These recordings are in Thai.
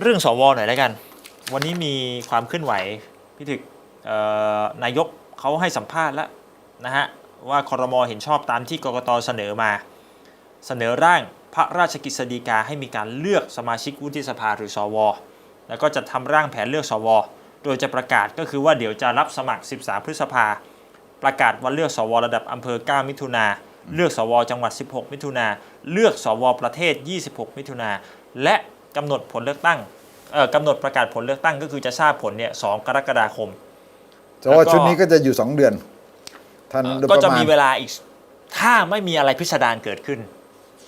เรื่องสวหน่อยแล้วกัน วันนี้มีความเคลื่อนไหวพี่ถึกนายกเขาให้สัมภาษณ์แล้วนะฮะว่าคอรมอเห็นชอบตามที่กกตเสนอมา เสนอร่างพระราชกิจสีกาให้มีการเลือกสมาชิกวุฒิสภาหรือสวแล้วก็จะทำร่างแผนเลือกสวโดยจะประกาศก็คือว่าเดี๋ยวจะรับสมัคร 13 พฤษภา ประกาศวันเลือกสวระดับอำเภอ 9 มิถุนาเลือกสวจังหวัด 16 มิถุนาเลือกสวประเทศ 26 มิถุนาและ กำหนดผลเลือกตั้งเอ่อกำหนดประกาศผลเลือกตั้งก็คือจะทราบผลเนี่ย2กรกฎาคม แต่ว่าชุดนี้ก็จะอยู่สองเดือนท่านเอ่อโดยก็ประจะมาณมีเวลาอีก ถ้าไม่มีอะไรพิสดารเกิดขึ้น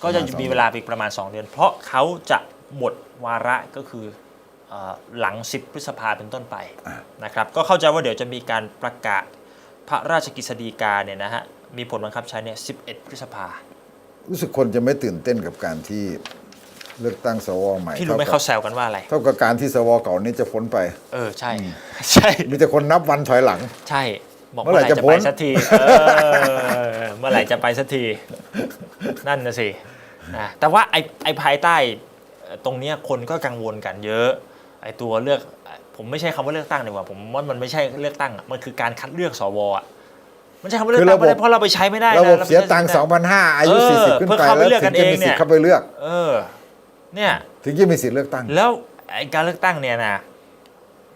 ก็จะประมาณสอง มีเวลาอีกประมาณ 2 เดือน เพราะเขาจะหมดวาระก็คือเอ่อหลัง 10 พฤษภาเป็นต้นไปนะครับ ก็เข้าใจว่าเดี๋ยวจะมีการประกาศพระราชกิจสีกาเนี่ยนะฮะ มีผลบังคับใช้เนี่ย 11 พฤษภา รู้สึกคนจะไม่ตื่นเต้นกับการที่ เลือกตั้งสวใหม่พี่รู้ไหมท่เขากับแซวกันว่าอะไร เท่ากับการที่สวเก่านี้จะพ้นไป เออใช่ ใช่ มีแต่คนนับวันถอยหลัง ใช่ บอกเมื่เมื่ออไหไหร่ร่จะจะพ้ไปนสักทีเออเมื่อไหร่จะไปสักที นั่นนะสินะแต่ว่าไอ้ไอ้ภายใต้เอ่อตรงเนี้ยคนก็กังวลกันเยอะ ไอ้ตัวเลือก ผมไม่ใช่คำว่าเลือกตั้งดีกว่า ผมว่ามันไม่ใช่เลือกตั้งอะมันคือการคัดเลือกสวอะมันใช่คำว่าเลือกคือตั้ระงบบไม่ได้เพราะเราไปใช้ไม่ได้นะระบบาไปเสียใช้ตังค์ไม่ได้2,500อายุเออ40ขึ้นเพื่อไปเข้าไปแล้วเลือกกัถึนงจะเองมีเนี่สิทยธิ์เข้าไปเลือก เออ เนี่ยถึงจะมีสิทธิ์เลือกตั้ง แล้วไอ้การเลือกตั้งเนี่ยนะ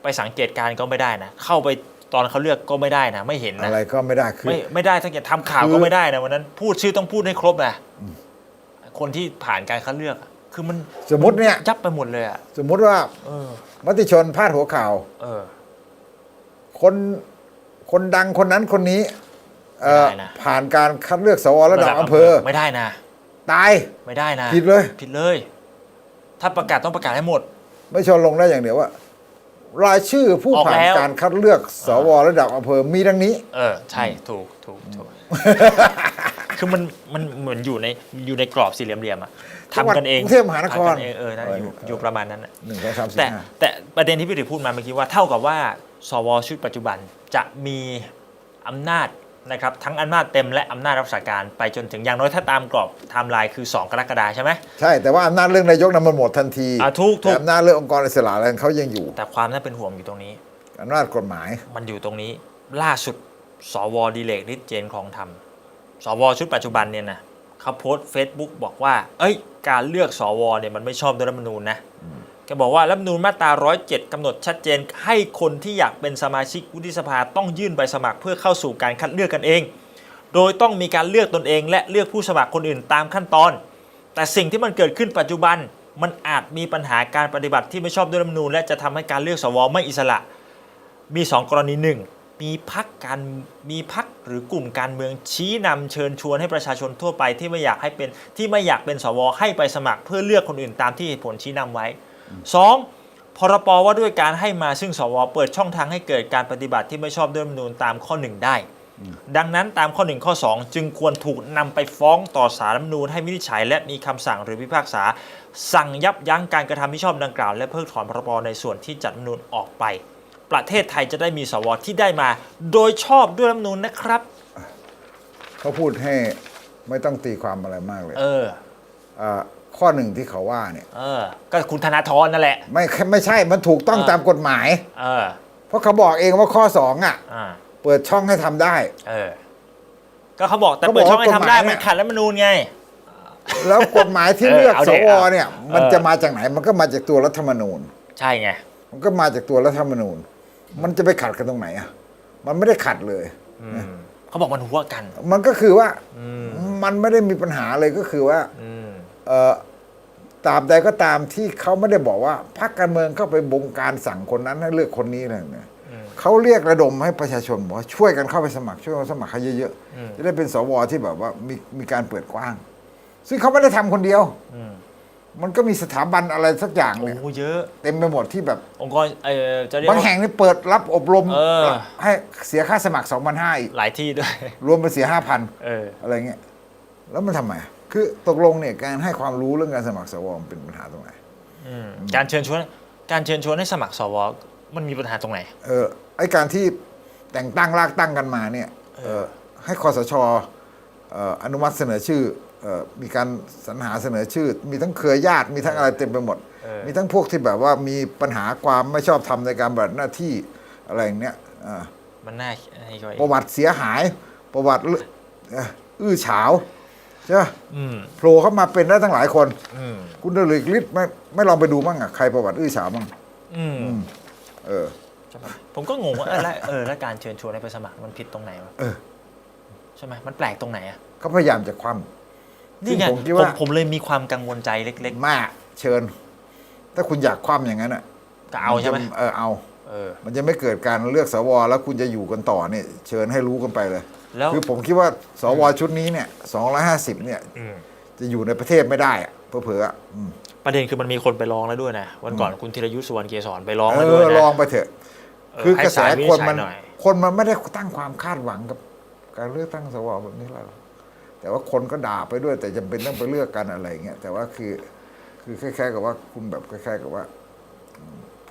ไปสังเกตการณ์ก็ไม่ได้นะเข้าไปตอนเขาเลือกก็ไม่ได้นะไม่เห็นนะอะไรก็ไม่ได้คือ ไม่ไม่ได้ถ้าเกิดทำข่าวคือก็ไม่ได้นะวันนั้นพูดชื่อต้องพูดให้ครบนะคนที่ผ่านการคัดเลือกอะคือมันสมมติเนี่ย ยับไปหมดเลยอะสมมุติว่าเออ มติชนพาดหัวข่าว เออ คนคนดังคนนั้นคนนี้ เอ่อไม่ได้นะ ผ่านการคัดเลือกสวระดับอำเภอ ไม่ได้นะ ตายไม่ได้นะผิดเลย ผิดเลย ถ้าประกาศต้องประกาศให้หมด ไม่ชนลงได้อย่างเดียวว่า รายชื่อผู้ออกผ่านแล้ว การคัดเลือกสวระดับอำเภอมีดังนี้ เออ ใช่ถูกถูกถูก คือมันมันเหมือนอยู่ในอยู่ในกรอบสี่เหลี่ยมๆอะจังหวัดทำกันเองกรุงเทพมหานครทำกัเองเออนั่นอยู่อยู่ประมาณนั้นน่ะ หนึ่งสองสามสี่แต่ห้าแต่ประเด็นที่พี่ถึกพูดมาเมื่อกี้ว่าเท่ากับว่า สวชุดปัจจุบันจะมีอำนาจ นะครับทั้งอำนาจเต็มและอำนาจรักษาการไปจนถึงอย่างน้อยถ้าตามกรอบไทม์ไลน์คือ 2 กรกฎาใช่ไหม ใช่ แต่ว่าอำนาจเรื่องนายกนั้นมันหมดทันทีอะถูกถูก แต่อำนาจเรื่ององค์กรอิสระอะไรเขายังอยู่แต่ความน่าเป็นห่วงอยู่ตรงนี้ อำนาจกฎหมาย มันอยู่ตรงนี้ล่าสุดสวดีเลกฤทธิ์เจนคลองธรรมสวชุดปัจจุบันเนี่ยนะเขาโพสต์เฟซบุ๊กบอกว่า เอ้ย การเลือกสวเนี่ยมันไม่ชอบด้วยรัฐธรรมนูญนะแกบอกว่ารัฐธรรมนูญมาตรา 107 กำหนดชัดเจนให้คนที่อยากเป็นสมาชิกวุฒิสภาต้องยื่นใบสมัครเพื่อเข้าสู่การคัดเลือกกันเอง โดยต้องมีการเลือกตนเองและเลือกผู้สมัครคนอื่นตามขั้นตอน แต่สิ่งที่มันเกิดขึ้นปัจจุบันมันอาจมีปัญหาการปฏิบัติที่ไม่ชอบด้วยรัฐธรรมนูญและจะทำให้การเลือกสวไม่อิสระ มี 2 กรณีหนึ่งมีพักการมีพักหรือกลุ่มการเมืองชี้นำเชิญชวนให้ประชาชนทั่วไปที่ไม่อยากให้เป็นที่ไม่อยากเป็นสวให้ไปสมัครเพื่อเลือกคนอื่นตามที่เหตุผลชี้นำไว้ 2. พรปว่าด้วยการให้มาซึ่งสวเปิดช่องทางให้เกิดการปฏิบัติที่ไม่ชอบด้วยรัฐธรรมนูญตามข้อ 1 ได้ ดังนั้นตามข้อ 1 ข้อ 2 จึงควรถูกนำไปฟ้องต่อสารรัฐธรรมนูญให้วินิจฉัย และมีคำสั่งหรือพิพากษา สั่งยับยั้งการกระทำที่ชอบดังกล่าว และเพิกถอนพรบในส่วนที่จัดรัฐธรรมนูญออกไป ประเทศไทยจะได้มีสวที่ได้มา โดยชอบด้วยรัฐธรรมนูญนะครับ เขาพูดให้ไม่ต้องตีความอะไรมากเลย เออาข้อหนึ่งที่เขาว่าเนี่ย เออ ก็คุณธนาธรนั่นแหละ ไม่ไม่ใช่มันถูกต้องอ่าตามกฎหมาย เออ เพราะเขาบอกเองว่าข้อสองอะ อ่า เปิดช่องให้ทำได้ เออ ก็เขาบอกแต่เขาบเปิอกดช่องให้ว่ากฎหทำมายได้เนี่ยมันขัดรัฐธรรมนูญไง แล้วกฎหมายที่เออเลือกเอาสดิวเอาเนี่ย มันเออ จะมาจากไหนมันก็มาจากตัวรัฐธรรมนูญ ใช่ไง มันก็มาจากตัวรัฐธรรมนูญ มันจะไปขัดกันตรงไหนอะ มันไม่ได้ขัดเลย อืมเขาบอกมันหัวกัน มันก็คือว่า อืม มันไม่ได้มีปัญหาเลยก็คือว่า อืมเอ่อ ตราบใดก็ตามที่เขาไม่ได้บอกว่าพรรคการเมืองเข้าไปบงการสั่งคนนั้นให้เลือกคนนี้อะไรเนี่ยอืมเขาเรียกระดมให้ประชาชนบอกว่าช่วยกันเข้าไปสมัครช่วยกันสมัครให้เยอะอืมๆจะได้เป็นสวที่แบบว่ามีมีการเปิดกว้าง ซึ่งเขาไม่ได้ทำคนเดียวอืมมันก็มีสถาบันอะไรสักอย่างโอ้เนี่ยโหเยอะ เต็มไปหมดที่แบบ องค์กรเออจะเรียกบางว่าแห่งนี่เปิดรับอบรมเออให้เสียค่าสมัคร2 5 0 0อีกหลายที่ด้วย รวมเป็นเสีย5,000เอออะไรเงี้ยแล้วมันทำไม คือตกลงเนี่ยการให้ความรู้เรื่องการสมัครสวมันเป็นปัญหาตรงไหนอืมการเชิญชวนการเชิญชวนให้สมัครสวมันมีปัญหาตรงไหน เออไอการที่แต่งตั้งลากตั้งกันมาเนี่ยเออให้คอสชเอ่ออนุมัติเสนอชื่อเออมีการสรรหาเสนอชื่อ มีทั้งเครือญาติมีทั้งอะไรเต็มไปหมดเออมีทั้งพวกที่แบบว่ามีปัญหาความไม่ชอบธรรมในการปฏิบัติหน้าที่อะไรอย่างเนี้ยอ่ามันน่าให้ย่อยประวัติเสียหายประวัติเอ่ออื้อฉาว ใช่ไหมอืมโผล่เข้ามาเป็นได้ตั้งหลายคน อืมคุณเดลิกฤทธิ์ไม่ไม่ลองไปดูบ้างอะใครประวัติอื้อฉาวบ้างอืมเออ ใช่ปะผมก็งงว่าเออแล้วเออแล้วการเชิญชวนให้ไปสมัครมันผิดตรงไหนวะเออ ใช่ไหมมันแปลกตรงไหนอะเขาพยายามจะคว่ำ นี่ไงซึ่งผมคิดผมว่า ผมเลยมีความกังวลใจเล็กมากเชิญ ถ้าคุณอยากคว่ำอย่างนั้นอะๆก็เอาใช่ไหมนจะเออเอาเออ มันจะไม่เกิดการเลือกสวแล้วคุณจะอยู่กันต่อเนี่ยเชิญให้รู้กันไปเลย แล้ว คือผมคิดว่าสวชุดนี้เนี่ย250เนี่ยอืม จะอยู่ในประเทศไม่ได้อะเผลอๆอะอืม ประเด็นคือมันมีคนไปร้องแล้วด้วยนะ วันก่อนคุณธีรยุทธ์สุวรรณเกษรไปร้องเอแล้วด้วยอนะ ลองไปเถอะ เออคือกระแสให้ศาลวินิจคนฉัยมัน หน่อย คนมันไม่ได้ตั้งความคาดหวังกับ การเลือกตั้งสวแบบนี้หรอกแต่ว่าคนก็ด่าไปด้วย แต่จำเป็นต้องไปเลือกกันอะไรอย่างเงี้ยแต่ว่าคือ คือคล้ายๆกับว่าคุณแบบคล้ายๆกับว่าอืมพ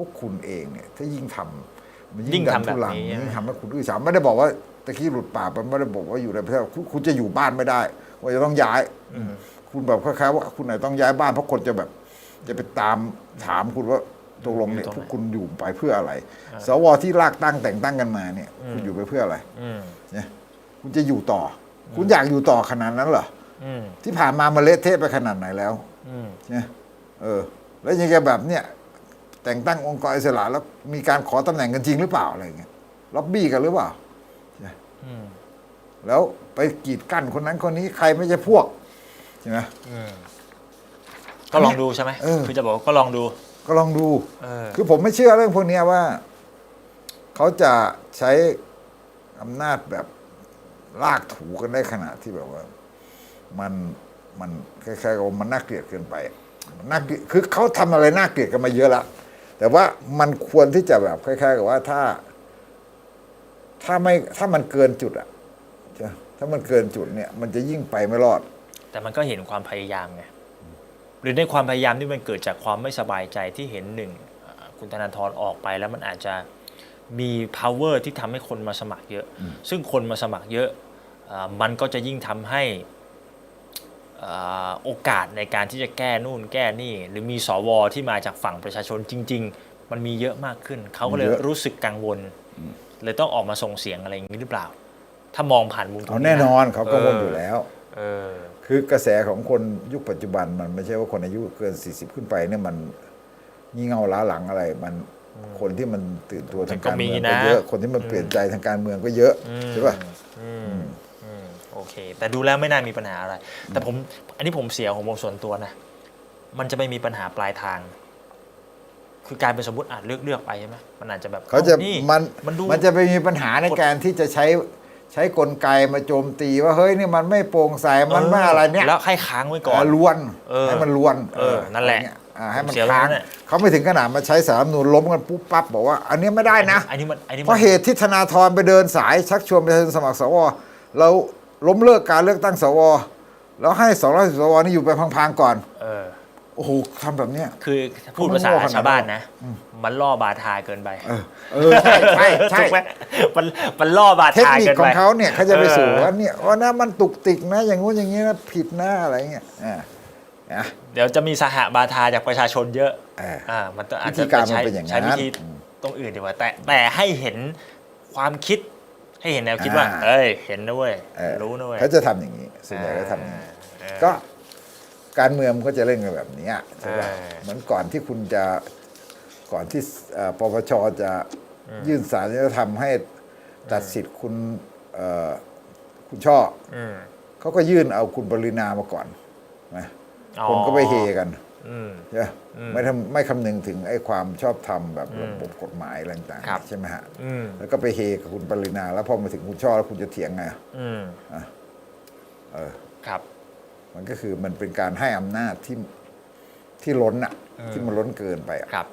วกคุณเองเนี่ยถ้ายิ่งทำมันยิ่ยิ่งงดันทำแบบทุลังนี้ยิ่งทำให้คุณอื้อฉาวไม่ได้บอกว่าตะกี้หลุดปากมันไม่ได้บอกว่าอยู่ในประเทศคุณคุณจะอยู่บ้านไม่ได้ว่าจะต้องย้ายคุณแบบคล้ายๆว่าคุณไหนต้องย้ายบ้านเพราะคนจะแบบ จะไปตามถามคุณว่าตกลงเนี่ยอยู่ตรงไหนพวกคุณอยู่ไปเพื่ออะไร สวที่ลากตั้งแต่งตั้งกันมาเนี่ย คุณอยู่ไปเพื่ออะไรอืมเนี่ยคุณจะอยู่ต่อ คุณอยากอยู่ต่อขนาดนั้นเหรออืมที่ผ่านมามาเละเทะไปขนาดไหนแล้วอืมเนี่ยเออ แล้วยังไงแบบเนี่ย แต่งตั้งองค์กรอิสระแล้วมีการขอตำแหน่งกันจริงหรือเปล่าอะไรเงี้ยล็อบบี้กันหรือเปล่าอืมแล้วไปกีดกั้นคนนั้นคนนี้ใครไม่ใช่พวกใช่ไหมอืมก็ลองดูใช่ไหมเออคือจะบอกว่าก็ลองดู ก็ลองดูเออคือผมไม่เชื่อเรื่องพวกเนี้ยว่า เขาจะใช้อำนาจแบบลากถูกันได้ขนาดที่แบบว่า มันมันคล้ายๆกับว่ามันน่าเกลียดเกินไปมันน่าเกลียดคือเขาทำอะไรน่าเกลียดกันมาเยอะแล้ว แต่ว่ามันควรที่จะแบบคล้ายๆ กับว่าถ้า ถ้าไม่ถ้ามันเกินจุดอะใช่ไหมถ้ามันเกินจุดเนี่ย มันจะยิ่งไปไม่รอด แต่มันก็เห็นความพยายามไงหรือในความพยายามที่มันเกิดจากความไม่สบายใจที่เห็นหนึ่งอ่าคุณธนาธรออกไปแล้วมันอาจจะมี power ที่ทำให้คนมาสมัครเยอะ ซึ่งคนมาสมัครเยอะอ่ามันก็จะยิ่งทำให้อ่า โอกาสในการที่จะแก้นู่นแก้นี่ หรือมีสวที่มาจากฝั่งประชาชนจริง ๆ มันมีเยอะมากขึ้น เขาก็เลยเยอะรู้สึกกังวล เลยต้องออกมาส่งเสียงอะไรอย่างนี้หรือเปล่า ถ้ามองผ่านมุมตรงเอานี้ะแน่นอนเขากังวลอยู่แล้วเออคือกระแสของคนยุคปัจจุบันมันไม่ใช่ว่าคนอายุเกิน 40 ขึ้นไปเนี่ยมันงี่เง่าล้าหลังอะไร มันคนที่มันตื่นตัวทางการเมืองมันก็มีก็นะเยอะคนที่มันเปลี่ยนใจทางการเมืองก็เยอะใช่ป่ะอืมอืม โอเค แต่ดูแล้วไม่น่ามีปัญหาอะไร แต่ผมอันนี้ผมเสียของผมส่วนตัวนะ มันจะไม่มีปัญหาปลายทาง คือการเป็นสมมติอาจเลือกเลือกไปใช่ไหมมันอาจจะแบบเขาจะอ้นี่มันมันดู มันจะไปมีปัญหาในการที่จะใช้ใช้กลไกมาโจมตีว่าเฮ้ยนี่มันไม่โปร่งใสมันไม่อะไรเนี่ยแล้วให้ค้างไว้ก่อนอ่าล้วนเออให้มันล้วนเออนั่นแหละอไรเงี้ยอ่าให้มันเสียค้างแล้วเนี่ย เขาไม่ถึงขนาดมาใช้สารรัฐธรรมนูลล้มกันปุ๊บปั๊บบอกว่า อันนี้ไม่ได้นะ อันนี้มันอันนี้เพมัน ราะเหตุที่ธนาธรไปเดินสายชักชวนประชาชนสมัครสวเรา ล้มเลิกการเลือกตั้งสว แล้วให้2 5 0สวนี่อยู่ไปพังๆก่อน เออ โอ้โหทำแบบเนี้ย คือพูดภาษาเขาไม่โง่ขนาดนั้นชาวบ้านนะ มันล่อบาทาเกินไป เออเออใช่ใช่ใช่ถูกไหมมันมันล่อบาเทคทานิคเกินขอไปงเขาเนี่ยเขาจะไปสู่เออว่าเนี่ยว่านะมันตุกติกนะ อย่างงู้นอย่างนี้นะผิดนะอะไรเงี้ยอ่าอะเดี๋ยวจะมีสหบาทาจากประชาชนเยอะเอออ่ามันต้องอาจวิธีจะการมันใช้เป็นอย่างนั้นใช้วิธีตรงอื่นดีกว่าแต่แต่ให้เห็นความคิด ให้เห็นแนวคิดว่า อ่า เอ้ย เห็นนะเว้ย เออรู้นะเว้ย เขาจะทำอย่างนี้ส่วนใหญ่ก็ทำอย่างนี้เออก็การเมืองมันก็จะเล่นกันแบบนี้ใช่ไหมเออ เหมือนก่อนที่คุณจะก่อนที่เอ่อปปชจะยื่นสารจะทำให้ตัดสิทธิ์คุณเอ่อคุณช่ออืมเขาก็ยื่นเอาคุณปรินามาก่อนนะอ๋อคนก็ไปเฮกันอืมใช่ ไหมอืมไม่ทำไม่คำนึงถึงไอ้ความชอบธรรมแบบอืมระบบกฎหมายอะไรต่างครับๆใช่ไหมฮะอืมแล้วก็ไปเฮกับคุณปรินา แล้วพอมาถึงคุณช่อแล้วคุณจะเถียงไงอืมเออครับ มันก็คือมันเป็นการให้อำนาจที่ที่ล้นอะที่มันล้นเกินไปอะครับ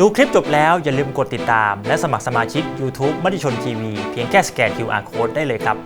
ดูคลิปจบแล้วอย่าลืมกดติดตาม และสมัครสมาชิก YouTube มติชนทีวีเพียงแค่สแกน QR Code ได้เลยครับ